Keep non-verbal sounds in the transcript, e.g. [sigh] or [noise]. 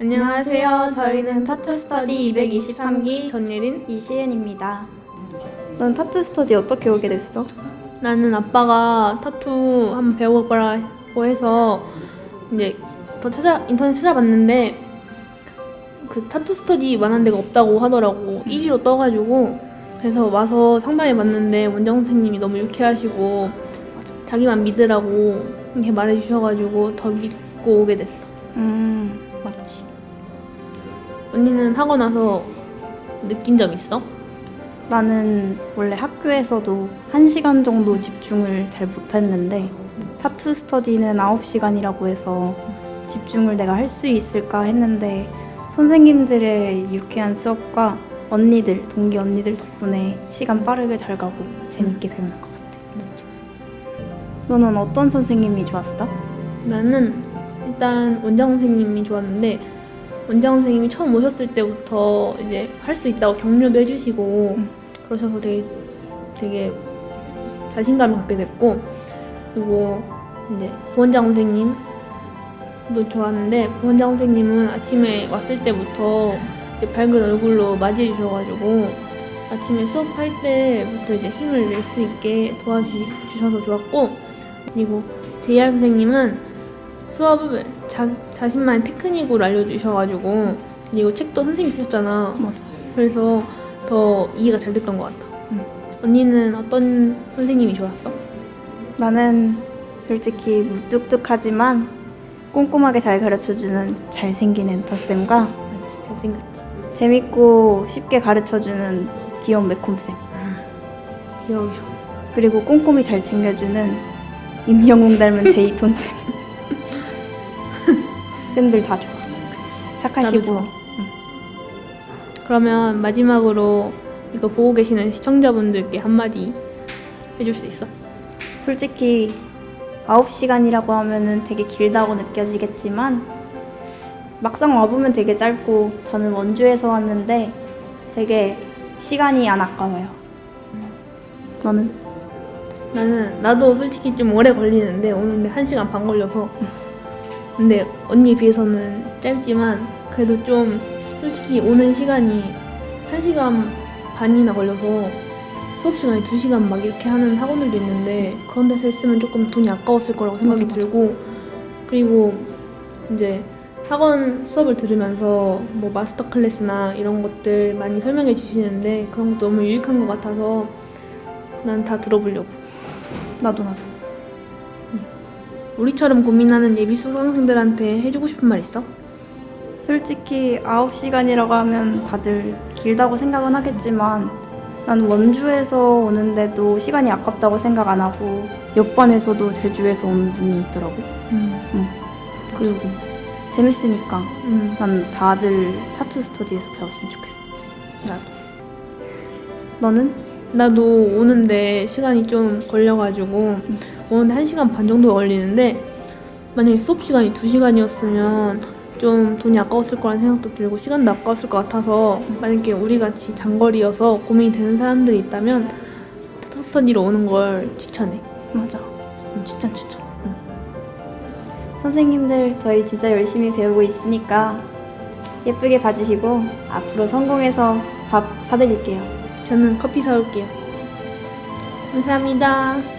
안녕하세요. 저희는 타투 스터디 223기 전예린. 이시은입니다. 넌 타투 스터디 어떻게 오게 됐어? 나는 아빠가 타투 한번 배워보라고 해서 이제 더 찾아 인터넷 찾아봤는데 그 타투 스터디 만한 데가 없다고 하더라고 1위로 떠가지고 그래서 와서 상담해봤는데 원장 선생님이 너무 유쾌하시고 자기만 믿으라고 이렇게 말해주셔가지고 더 믿고 오게 됐어. 음, 맞지. 언니는 하고 나서 느낀 점 있어? 나는 원래 학교에서도 1시간 정도 집중을 잘 못했는데 타투 스터디는 9시간이라고 해서 집중을 내가 할 수 있을까 했는데 선생님들의 유쾌한 수업과 언니들, 동기 언니들 덕분에 시간 빠르게 잘 가고 재밌게 배우는 것 같아. 너는 어떤 선생님이 좋았어? 나는 일단 원장 선생님이 좋았는데 원장 선생님이 처음 오셨을 때부터 이제 할 수 있다고 격려도 해주시고 음. 그러셔서 되게 되게 자신감을 갖게 됐고 그리고 이제 부원장 선생님도 좋았는데 부원장 선생님은 아침에 왔을 때부터 이제 밝은 얼굴로 맞이해 주셔가지고 아침에 수업할 때부터 이제 힘을 낼 수 있게 도와주셔서 좋았고 그리고 JR 선생님은 수업을 자, 자신만의 테크닉으로 알려주셔가지고 그리고 책도 선생님이 쓰셨잖아 맞아. 그래서 더 이해가 잘 됐던 것 같아 음. 언니는 어떤 선생님이 좋았어? 나는 솔직히 무뚝뚝하지만 꼼꼼하게 잘 가르쳐주는 잘생긴 엔터쌤과 잘생겼지 재밌고 쉽게 가르쳐주는 귀여운 매콤쌤 귀여우셔 그리고 꼼꼼히 잘 챙겨주는 임영웅 닮은 [laughs] 제이톤 쌤 쌤들 다 좋아 착하시고 좋아. 그러면 마지막으로 이거 보고 계시는 시청자분들께 한마디 해줄 수 있어? 솔직히 9시간이라고 하면은 되게 길다고 느껴지겠지만 막상 와보면 되게 짧고 저는 원주에서 왔는데 되게 시간이 안 아까워요. 너는? 나는 나도 솔직히 좀 오래 걸리는데 오는데 1시간 반 걸려서 근데 언니에 비해서는 짧지만 그래도 좀 솔직히 오는 시간이 1시간 반이나 걸려서 수업 시간이 2시간 막 이렇게 하는 학원들도 있는데 그런 데서 했으면 조금 돈이 아까웠을 거라고 생각이 맞아, 맞아. 들고 그리고 이제 학원 수업을 들으면서 뭐 마스터 클래스나 이런 것들 많이 설명해 주시는데 그런 것도 너무 유익한 것 같아서 난 다 들어보려고 나도 나도. 우리처럼 고민하는 예비 수강생들한테 해주고 싶은 말 있어? 솔직히 9시간이라고 하면 다들 길다고 생각은 하겠지만 난 원주에서 오는데도 시간이 아깝다고 생각 안 하고 옆반에서도 제주에서 온 분이 있더라고. 음. 그리고 재밌으니까 음. 난 다들 타투 스터디에서 배웠으면 좋겠어. 나도. 너는? 나도 오는데 시간이 좀 걸려가지고 오는데 1시간 반 정도 걸리는데 만약에 수업 시간이 2시간이었으면 좀 돈이 아까웠을 거라는 생각도 들고 시간도 아까웠을 것 같아서 만약에 우리 같이 장거리여서 고민이 되는 사람들이 있다면 스터디로 오는 걸 추천해. 맞아. 추천 추천. 선생님들 저희 진짜 열심히 배우고 있으니까 예쁘게 봐주시고 앞으로 성공해서 밥 사드릴게요. 저는 커피 사올게요. 감사합니다.